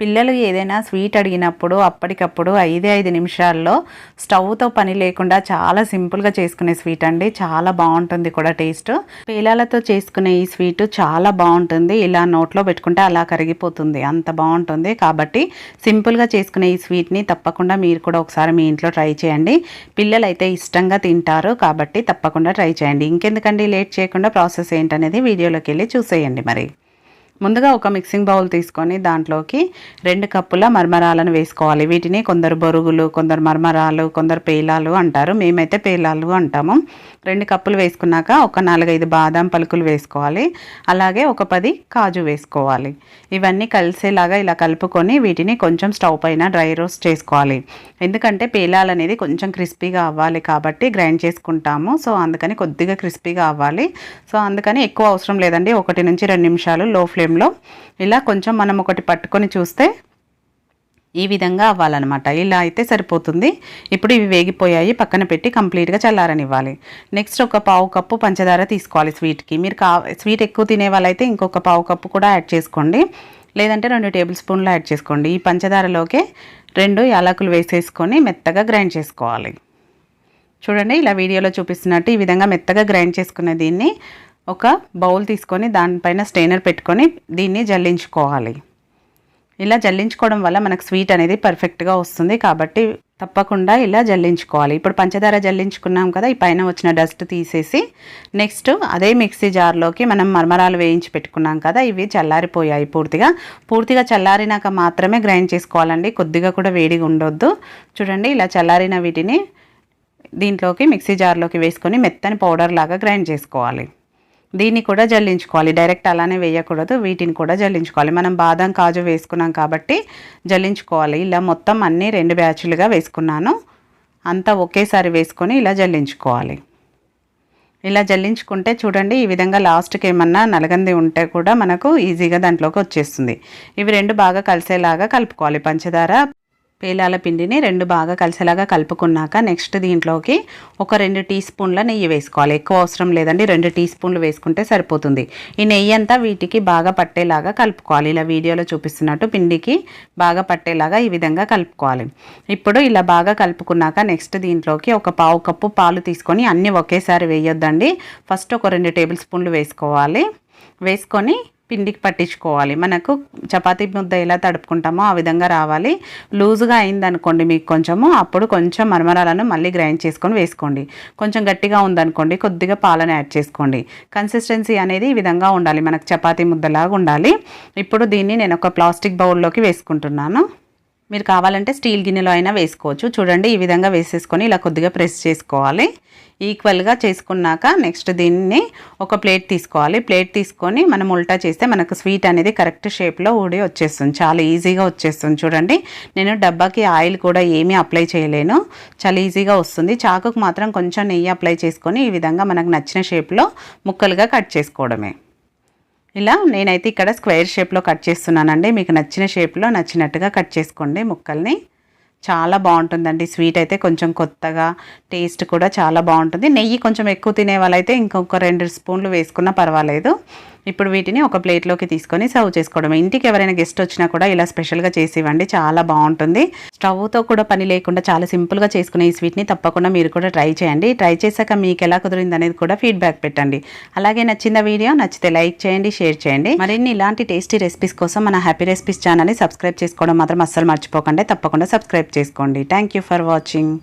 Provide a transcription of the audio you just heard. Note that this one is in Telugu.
పిల్లలు ఏదైనా స్వీట్ అడిగినప్పుడు అప్పటికప్పుడు ఐదే ఐదు నిమిషాల్లో స్టవ్తో పని లేకుండా చాలా సింపుల్గా చేసుకునే స్వీట్ అండి. చాలా బాగుంటుంది కూడా టేస్ట్. పేలాలతో చేసుకునే ఈ స్వీట్ చాలా బాగుంటుంది. ఇలా నోట్లో పెట్టుకుంటే అలా కరిగిపోతుంది. అంత బాగుంటుంది. కాబట్టి సింపుల్గా చేసుకునే ఈ స్వీట్ని తప్పకుండా మీరు కూడా ఒకసారి మీ ఇంట్లో ట్రై చేయండి. పిల్లలు అయితే ఇష్టంగా తింటారు. కాబట్టి తప్పకుండా ట్రై చేయండి. ఇంకెందుకండి లేట్ చేయకుండా ప్రాసెస్ ఏంటనేది వీడియోలోకి వెళ్ళి చూసేయండి మరి. ముందుగా ఒక మిక్సింగ్ బౌల్ తీసుకొని దాంట్లోకి రెండు కప్పుల మర్మరాలను వేసుకోవాలి. వీటిని కొందరు బొరుగులు కొందరు మర్మరాలు కొందరు పేలాలు అంటారు. మేమైతే పేలాలు అంటాము. రెండు కప్పులు వేసుకున్నాక ఒక నాలుగైదు బాదం పలుకులు వేసుకోవాలి. అలాగే ఒక పది కాజు వేసుకోవాలి. ఇవన్నీ కలిసేలాగా ఇలా కలుపుకొని వీటిని కొంచెం స్టవ్ పైన డ్రై రోస్ట్ చేసుకోవాలి. ఎందుకంటే పేలాలు అనేది కొంచెం క్రిస్పీగా అవ్వాలి కాబట్టి గ్రైండ్ చేసుకుంటాము. సో అందుకని కొద్దిగా క్రిస్పీగా అవ్వాలి. సో అందుకని ఎక్కువ అవసరం లేదండి. ఒకటి నుంచి రెండు నిమిషాలు లో ఫ్లేమ్లో ఇలా కొంచెం మనం ఒకటి పట్టుకొని చూస్తే ఈ విధంగా అవ్వాలన్నమాట. ఇలా అయితే సరిపోతుంది. ఇప్పుడు ఇవి వేగిపోయాయి. పక్కన పెట్టి కంప్లీట్గా చల్లారనివ్వాలి. నెక్స్ట్ ఒక పావు కప్పు పంచదార తీసుకోవాలి స్వీట్కి. మీరు కా స్వీట్ ఎక్కువ తినే వాళ్ళైతే ఇంకొక పావు కప్పు కూడా యాడ్ చేసుకోండి. లేదంటే రెండు టేబుల్ స్పూన్లు యాడ్ చేసుకోండి. ఈ పంచదారలోకే రెండు యాలకులు వేసేసుకొని మెత్తగా గ్రైండ్ చేసుకోవాలి. చూడండి ఇలా వీడియోలో చూపిస్తున్నట్టు ఈ విధంగా మెత్తగా గ్రైండ్ చేసుకున్న దీన్ని ఒక బౌల్ తీసుకొని దానిపైన స్టెయినర్ పెట్టుకొని దీన్ని జల్లించుకోవాలి. ఇలా జల్లించుకోవడం వల్ల మనకు స్వీట్ అనేది పర్ఫెక్ట్గా వస్తుంది కాబట్టి తప్పకుండా ఇలా జల్లించుకోవాలి. ఇప్పుడు పంచదార జల్లించుకున్నాం కదా ఈ పైన వచ్చిన డస్ట్ తీసేసి నెక్స్ట్ అదే మిక్సీ జార్లోకి మనం మరమరాలు వేయించి పెట్టుకున్నాం కదా ఇవి చల్లారిపోయాయి పూర్తిగా. పూర్తిగా చల్లారినాక మాత్రమే గ్రైండ్ చేసుకోవాలండి కొద్దిగా కూడా వేడిగా ఉండొద్దు. చూడండి ఇలా చల్లారిన వీటిని దీంట్లోకి మిక్సీ జార్లోకి వేసుకొని మెత్తని పౌడర్ లాగా గ్రైండ్ చేసుకోవాలి. దీన్ని కూడా జల్లించుకోవాలి. డైరెక్ట్ అలానే వేయకూడదు. వీటిని కూడా జల్లించుకోవాలి. మనం బాదం కాజు వేసుకున్నాం కాబట్టి జల్లించుకోవాలి. ఇలా మొత్తం అన్నీ రెండు బ్యాచ్లుగా వేసుకున్నాను. అంతా ఒకేసారి వేసుకొని ఇలా జల్లించుకోవాలి. ఇలా జల్లించుకుంటే చూడండి ఈ విధంగా లాస్ట్కి ఏమన్నా నలగంది ఉంటే కూడా మనకు ఈజీగా దాంట్లోకి వచ్చేస్తుంది. ఇవి రెండు బాగా కలిసేలాగా కలుపుకోవాలి. పంచదార పేలాల పిండిని రెండు బాగా కలిసేలాగా కలుపుకున్నాక నెక్స్ట్ దీంట్లోకి ఒక రెండు టీ స్పూన్ల నెయ్యి వేసుకోవాలి. ఎక్కువ అవసరం లేదండి. రెండు టీ స్పూన్లు వేసుకుంటే సరిపోతుంది. ఈ నెయ్యి అంతా వీటికి బాగా పట్టేలాగా కలుపుకోవాలి. ఇలా వీడియోలో చూపిస్తున్నట్టు పిండికి బాగా పట్టేలాగా ఈ విధంగా కలుపుకోవాలి. ఇప్పుడు ఇలా బాగా కలుపుకున్నాక నెక్స్ట్ దీంట్లోకి ఒక పావు కప్పు పాలు తీసుకొని అన్నీ ఒకేసారి వేయొద్దండి. ఫస్ట్ ఒక రెండు టేబుల్ స్పూన్లు వేసుకోవాలి. వేసుకొని పిండికి పట్టించుకోవాలి. మనకు చపాతీ ముద్ద ఎలా తడుపుకుంటామో ఆ విధంగా రావాలి. లూజుగా అయిందనుకోండి మీకు కొంచెము అప్పుడు కొంచెం మరమరాలను మళ్ళీ గ్రైండ్ చేసుకొని వేసుకోండి. కొంచెం గట్టిగా ఉందనుకోండి కొద్దిగా పాలను యాడ్ చేసుకోండి. కన్సిస్టెన్సీ అనేది ఈ విధంగా ఉండాలి. మనకు చపాతీ ముద్దలాగా ఉండాలి. ఇప్పుడు దీన్ని నేను ఒక ప్లాస్టిక్ బౌల్లోకి వేసుకుంటున్నాను. మీరు కావాలంటే స్టీల్ గిన్నెలో అయినా వేసుకోవచ్చు. చూడండి ఈ విధంగా వేసేసుకొని ఇలా కొద్దిగా ప్రెస్ చేసుకోవాలి. ఈక్వల్గా చేసుకున్నాక నెక్స్ట్ దీన్ని ఒక ప్లేట్ తీసుకోవాలి. ప్లేట్ తీసుకొని మనం ఉల్టా చేస్తే మనకు స్వీట్ అనేది కరెక్ట్ షేప్లో ఊడి వచ్చేస్తుంది. చాలా ఈజీగా వచ్చేస్తుంది చూడండి. నేను డబ్బాకి ఆయిల్ కూడా ఏమీ అప్లై చేయలేను. చాలా ఈజీగా వస్తుంది. చాకుకు మాత్రం కొంచెం నెయ్యి అప్లై చేసుకొని ఈ విధంగా మనకు నచ్చిన షేప్లో ముక్కలుగా కట్ చేసుకోవడమే. ఇలా నేనైతే ఇక్కడ స్క్వేర్ షేప్లో కట్ చేస్తున్నానండి. మీకు నచ్చిన షేప్లో నచ్చినట్టుగా కట్ చేసుకోండి ముక్కల్ని. చాలా బాగుంటుందండి. స్వీట్ అయితే కొంచెం కొత్తగా టేస్ట్ కూడా చాలా బాగుంటుంది. నెయ్యి కొంచెం ఎక్కువ తినే వాళ్ళైతే ఇంకొక రెండు స్పూన్లు వేసుకున్నా పర్వాలేదు. ఇప్పుడు వీటిని ఒక ప్లేట్లోకి తీసుకొని సర్వ్ చేసుకోవడం. ఇంటికి ఎవరైనా గెస్ట్ వచ్చినా కూడా ఇలా స్పెషల్గా చేసి ఇవ్వండి చాలా బాగుంటుంది. స్టవ్తో కూడా పని లేకుండా చాలా సింపుల్గా చేసుకునే ఈ స్వీట్ని తప్పకుండా మీరు కూడా ట్రై చేయండి. ట్రై చేశాక మీకు ఎలా కుదిరింది అనేది కూడా ఫీడ్బ్యాక్ పెట్టండి. అలాగే నచ్చిన వీడియో నచ్చితే లైక్ చేయండి షేర్ చేయండి. మరిన్ని ఇలాంటి టేస్టీ రెసిపీస్ కోసం మన హ్యాపీ రెసిపీస్ ఛానల్ని సబ్స్క్రైబ్ చేసుకోవడం మాత్రం అస్సలు మర్చిపోకండి. తప్పకుండా సబ్స్క్రైబ్ చేసుకోండి. Thank for watching.